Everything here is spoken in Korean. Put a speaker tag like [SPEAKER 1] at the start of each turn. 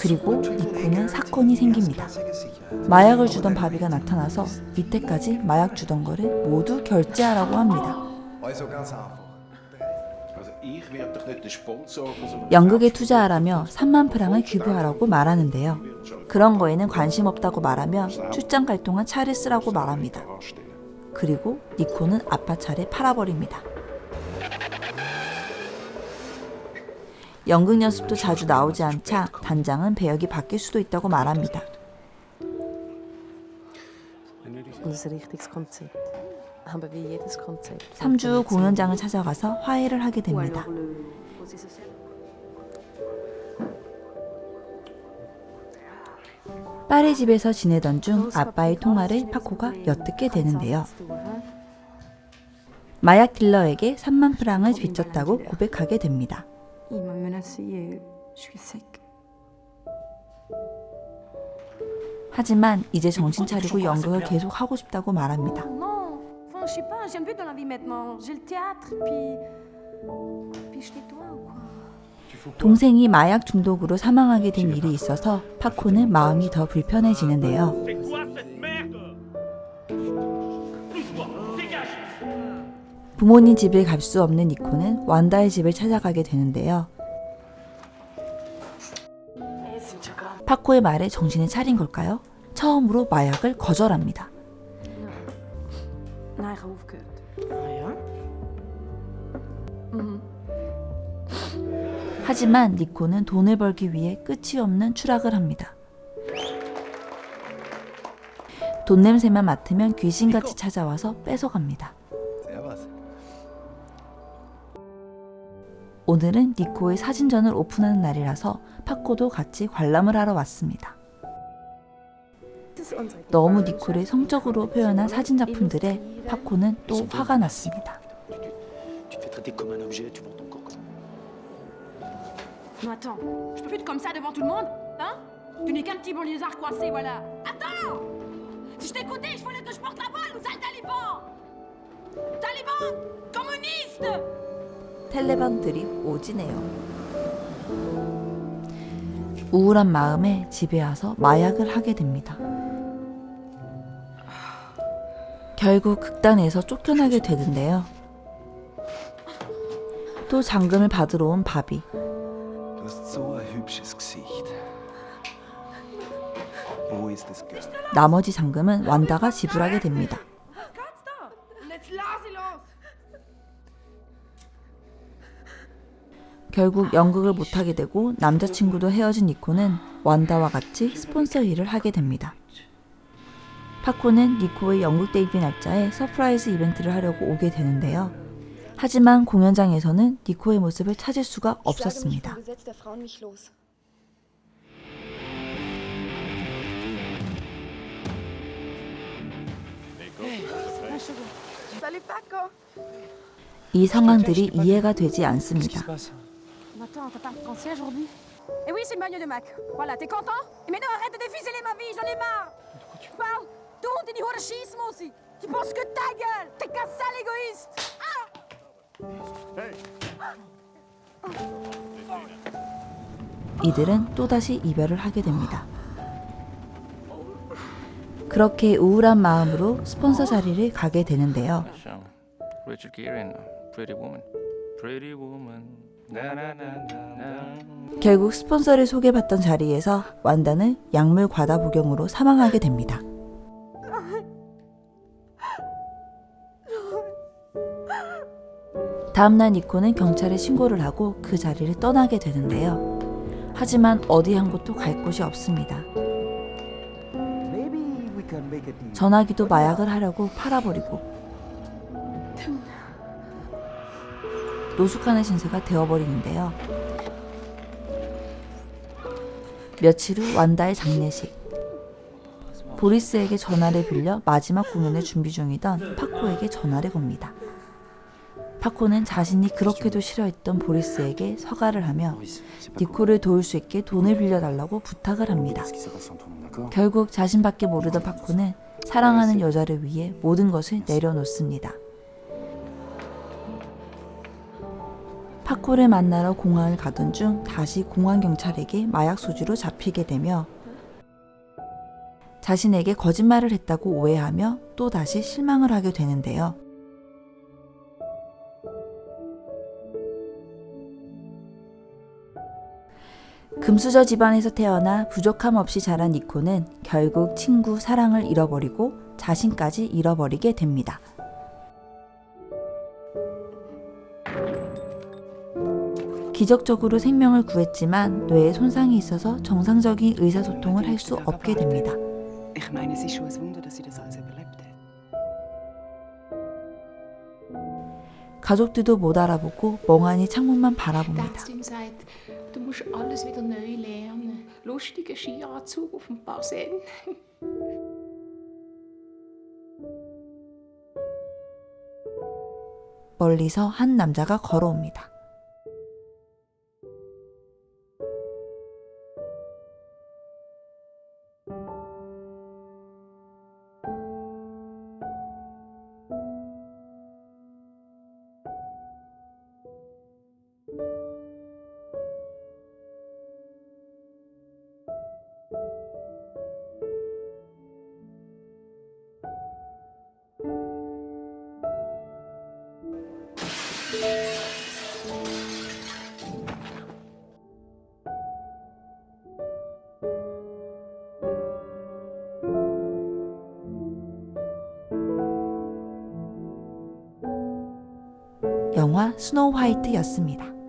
[SPEAKER 1] 그리고 니코는 사건이 생깁니다. 마약을 주던 바비가 나타나서 이때까지 마약 주던 거를 모두 결제하라고 합니다. 연극에 투자하라며 3만 프랑을 기부하라고 말하는데요. 그런 거에는 관심 없다고 말하며 출장 갈 동안 차를 쓰라고 말합니다. 그리고 니코는 아빠 차를 팔아버립니다. 연극 연습도 자주 나오지 않자 단장은 배역이 바뀔 수도 있다고 말합니다.
[SPEAKER 2] Und ein richtiges Konzept. Aber wie jedes Konzept.
[SPEAKER 1] 3주 후 공연장을 찾아가서 화해를 하게 됩니다. 파리 집에서 지내던 중 아빠의 통화를 파코가 엿듣게 되는데요. 마약 딜러에게 3만 프랑을 빚졌다고 고백하게 됩니다.
[SPEAKER 3] Il m'a menacé et je suis sec.
[SPEAKER 1] 하지만 이제 정신 차리고 연극을 계속 하고 싶다고 말합니다.
[SPEAKER 3] Non, enfin, je sais pas, j'aime plus dans la vie maintenant. J'ai le théâtre, puis. Puis je fais toi ou quoi.
[SPEAKER 1] 동생이 마약 중독으로 사망하게 된 일이 있어서 파코는 마음이 더 불편해지는데요. 부모님 집에 갈 수 없는 니코는 완다의 집을 찾아가게 되는데요. 파코의 말에 정신을 차린 걸까요? 처음으로 마약을 거절합니다. 하지만 니코는 돈을 벌기 위해 끝이 없는 추락을 합니다. 돈 냄새만 맡으면 귀신같이 찾아와서 뺏어갑니다. 오늘은 니코의 사진전을 오픈하는 날이라서 파코도 같이 관람을 하러 왔습니다. 너무 니코를 성적으로 표현한 사진 작품들에 파코는 또 화가 났습니다. 텔레반들이 오지네요. 우울한 마음에 집에 와서 마약을 하게 됩니다. 결국 극단에서 쫓겨나게 되는데요. 또 잔금을 받으러 온 바비. 나머지 잔금은 완다가 지불하게 됩니다. 결국 연극을 못하게 되고 남자친구도 헤어진 니코는 완다와 같이 스폰서 일을 하게 됩니다. 파코는 니코의 연극 데뷔 날짜에 서프라이즈 이벤트를 하려고 오게 되는데요. 하지만 공연장에서는 니코의 모습을 찾을 수가 없었습니다. 이 상황들이 이해가 되지 않습니다.
[SPEAKER 3] Attends, t'as pas français aujourd'hui Eh oui, c'est le maillot de Mac. Voilà, t'es content Mais non, arrête de déficeler ma vie, j'en ai marre Tu parles Tourne, t'es du horrochisme aussi Tu penses que ta gueule T'es qu'un sale égoïste
[SPEAKER 1] 이들은 또다시 이별을 하게 됩니다. 그렇게 우울한 마음으로 스폰서 자리를 가게 되는데요. 결국 스폰서를 소개받던 자리에서 완다는 약물 과다 복용으로 사망하게 됩니다. 다음날 니코는 경찰에 신고를 하고 그 자리를 떠나게 되는데요. 하지만 어디 한 곳도 갈 곳이 없습니다.
[SPEAKER 4] Maybe we can make a deal.
[SPEAKER 1] 전화기도 마약을 하려고 팔아버리고 노숙하는 신세가 되어버리는데요. 며칠 후 완다의 장례식. 보리스에게 전화를 빌려 마지막 공연을 준비 중이던 파코에게 전화를 겁니다. 파코는 자신이 그렇게도 싫어했던 보리스에게 서가를 하며 니코를 도울 수 있게 돈을 빌려달라고 부탁을 합니다. 결국 자신밖에 모르던 파코는 사랑하는 여자를 위해 모든 것을 내려놓습니다. 파코를 만나러 공항을 가던 중 다시 공항 경찰에게 마약 소지로 잡히게 되며 자신에게 거짓말을 했다고 오해하며 또 다시 실망을 하게 되는데요. 금수저 집안에서 태어나 부족함 없이 자란 니코는 결국 친구 사랑을 잃어버리고 자신까지 잃어버리게 됩니다. 기적적으로 생명을 구했지만 뇌에 손상이 있어서 정상적인 의사소통을 할 수 없게 됩니다. 가족들도 못 알아보고 멍하니 창문만 바라봅니다. 멀리서 한 남자가 걸어옵니다. 영화 스노우 화이트였습니다.